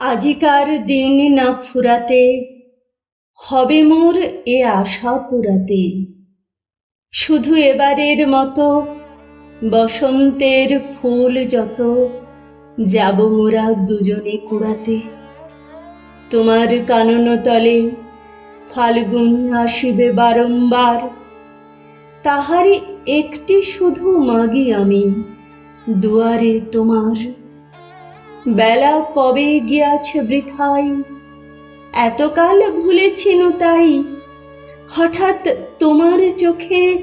আজিকার দিন না ফুরাতে, হবে মোর এ আশা পুরাতে। শুধু এবারের মতো বসন্তের ফুল যত, যাব মোরা দুজনে কুড়াতে। তোমার কানন তলে ফাল্গুন আসিবে বারংবার তাহারই একটি শুধু মাগি আমি, দুয়ারে তোমার বেলা কবে গিয়াছে বৃথাই? এতকাল ভুলেছিনু তাই। হঠাৎ তোমার চোখে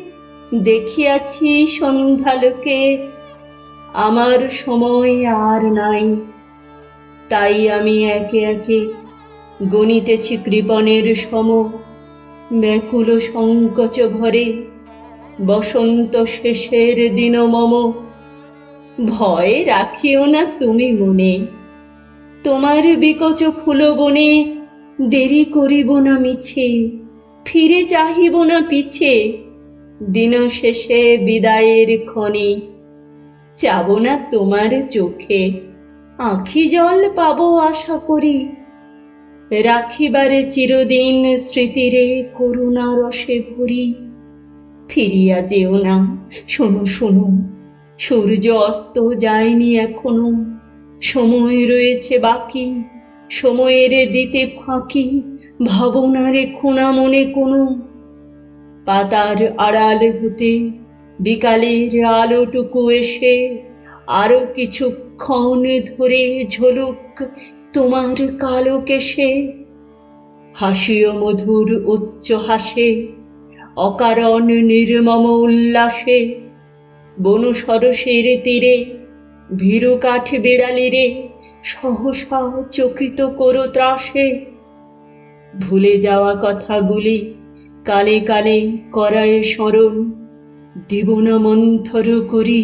দেখিয়াছি সন্ধ্যালোকে আমার সময় আর নাই। তাই আমি একে একে গণিতেছি কৃপণের সম। ব্যাকুল সংকোচ ভরে বসন্ত শেষের দিন মম। ভয় রাখিও না তুমি মনে। তোমার বিকচ ফুল বনে দেরি করিব না মিছে, ফিরে চাহিব না পিছে। দিন শেষে বিদায়ের ক্ষণে যাব না তোমার চোখে, আখি জল পাব আশা করি। রাখিবারে চিরদিন স্মৃতিরে করুণা রসে ভরি, ফিরিয়া যেও না, শোনো শোনো। সূর্য অস্ত যায়নি এখনও। সময় রয়েছে বাকি, সময়ের দিতে ফাঁকি, ভাবনারে খোনা মনে কোনো। পাতার আড়াল হতে বিকালের আলোটুকু এসে আরও কিছুক্ষণ ধরে ঝলুক তোমার কালো কেশে। হাসিও মধুর উচ্চ হাসে, অকারণ নির্মম উল্লাসে। বনু সরসের তীরে, ভীরু কাঠ বিড়ালিরে সহসা চকিত করো ত্রাসে। ভুলে যাওয়া কথাগুলি কালে কালে করায় স্মরণ দিব না মন্থর করি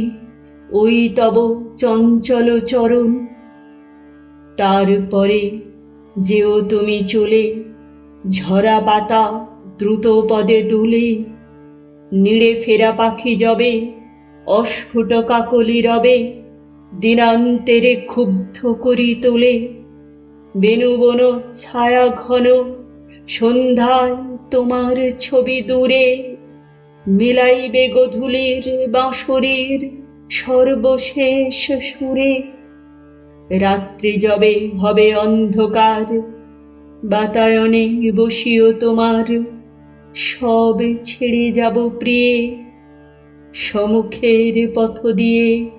ওই তব চঞ্চল চরণ। তারপরে যেও তুমি চলে, ঝরা পাতা দ্রুত পদে দুলে নিড়ে ফেরা পাখি যবে অস্ফুট কাকলি রবে, দিনান্তেরে ক্ষুব্ধ করি তোলে। বেনুবন ছায়া ঘন, সন্ধ্যায় তোমার ছবি দূরে। মিলাইবে গধূলির বাঁশরীর সর্বশেষ সুরে। রাত্রি যবে হবে অন্ধকার, বাতায়নে বসিও তোমার, সব ছেড়ে যাব প্রিয়ে। সমুখের পথ দিয়ে।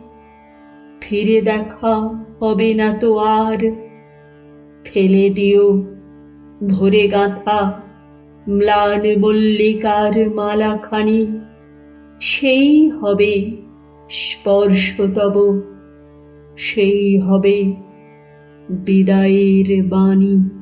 ফিরে দেখা হবে না তো আর। ফেলে দিও ভরে গাঁথা ম্লান মল্লিকার মালাখানি। সেই হবে স্পর্শ তব সেই হবে বিদায়ের বাণী।